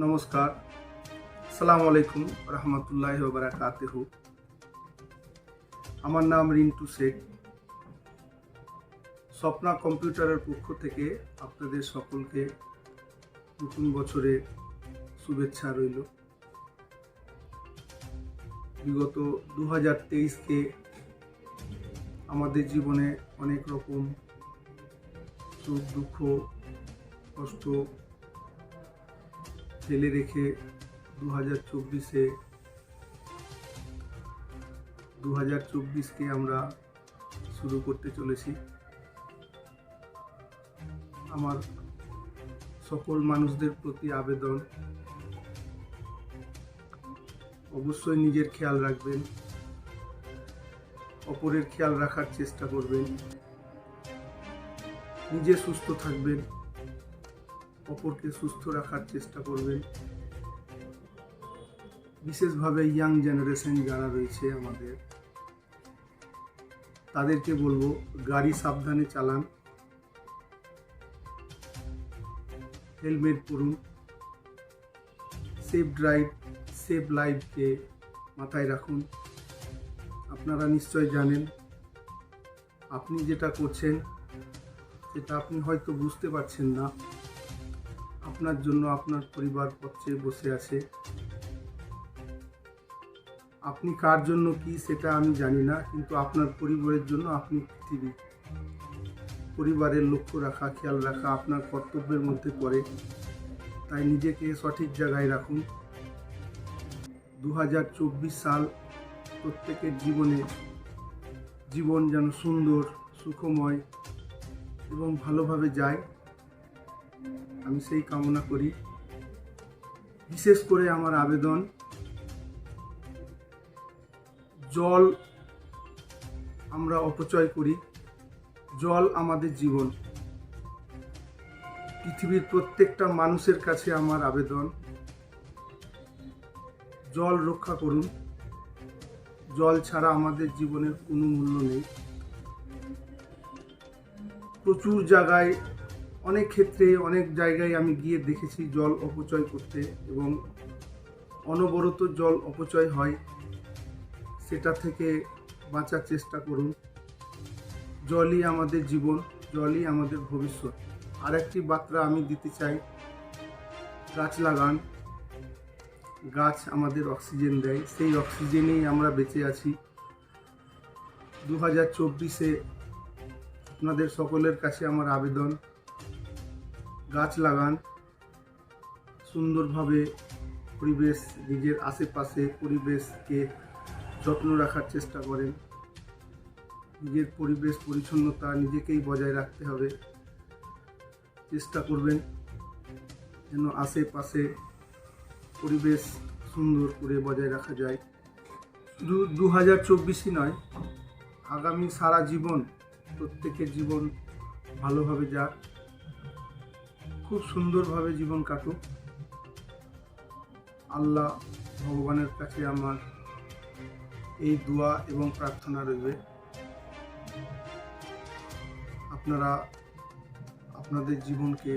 নমস্কার। সালাম আলাইকুম রহমতুল্লাহ বারাকাতেহু। আমার নাম রিন্টু শেখ। স্বপ্না কম্পিউটারের পক্ষ থেকে আপনাদের সকলকে নতুন বছরে শুভেচ্ছা রইল। বিগত দু হাজার তেইশকে আমাদের জীবনে অনেক রকম সুখ, দুঃখ, কষ্ট ফেলে রেখে দু হাজার চব্বিশে দু হাজার চব্বিশকে আমরা শুরু করতে চলেছি। আমার সকল মানুষদের প্রতি আবেদন। অবশ্যই নিজের খেয়াল রাখবেন। অপরের খেয়াল রাখার চেষ্টা করবেন। নিজে সুস্থ থাকবেন। অপরকে সুস্থ রাখার চেষ্টা করবেন। বিশেষভাবে ইয়াং জেনারেশন যারা রয়েছে আমাদের, তাদেরকে বলব, গাড়ি সাবধানে চালান। হেলমেট পরুন। সেফ ড্রাইভ সেফ লাইফকে মাথায় রাখুন। আপনারা নিশ্চয় জানেন, আপনি যেটা করছেন, সেটা আপনি হয়তো বুঝতে পারছেন না। আপনার জন্য আপনার পরিবার পক্ষে বসে আছে। আপনি কার জন্য কি সেটা আমি জানি না, কিন্তু আপনার পরিবারের জন্য আপনি পৃথিবী। পরিবারের লক্ষ্য রাখা, খেয়াল রাখা আপনার কর্তব্যের মধ্যে পড়ে। তাই নিজেকে সঠিক জায়গায় রাখুন। দু হাজার চব্বিশ সাল প্রত্যেকের জীবনে জীবন যেন সুন্দর, সুখময় এবং ভালোভাবে যায়। আমি সেই কামনা করি। বিশেষ করে আমার আবেদন। জল আমরা অপচয় করি। জল আমাদের জীবন। পৃথিবীর প্রত্যেকটা মানুষের কাছে আমার আবেদন। জল রক্ষা করুন। জল ছাড়া আমাদের জীবনের কোনো মূল্য নেই। প্রচুর জায়গায় অনেক ক্ষেত্রে, অনেক জায়গায় আমি গিয়ে দেখেছি জল অপচয় করতে এবং অনবরত জল অপচয় হয়। সেটা থেকে বাঁচার চেষ্টা করুন। জলই আমাদের জীবন, জলই আমাদের ভবিষ্যৎ। আরেকটি বার্তা আমি দিতে চাই, গাছ লাগান। গাছ আমাদের অক্সিজেন দেয়। সেই অক্সিজেনেই আমরা বেঁচে আছি। দু হাজার চব্বিশে আপনাদের সকলের কাছে আমার আবেদন। গাছ লাগান, সুন্দরভাবে পরিবেশ, নিজের আশেপাশে পরিবেশকে যত্ন রাখার চেষ্টা করেন। নিজের পরিবেশ পরিচ্ছন্নতা নিজেকেই বজায় রাখতে হবে। চেষ্টা করবেন যেন আশেপাশে পরিবেশ সুন্দর করে বজায় রাখা যায়। শুধু দু হাজার চব্বিশই নয়, আগামী সারা জীবন, প্রত্যেকের জীবন ভালোভাবে যাক। খুব সুন্দরভাবে জীবন কাটুক। আল্লাহ ভগবানের কাছে আমার এই দোয়া এবং প্রার্থনা রইবে। আপনারা আপনাদের জীবনকে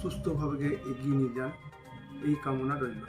সুস্থভাবে এগিয়ে নিয়ে যান, এই কামনা রইল।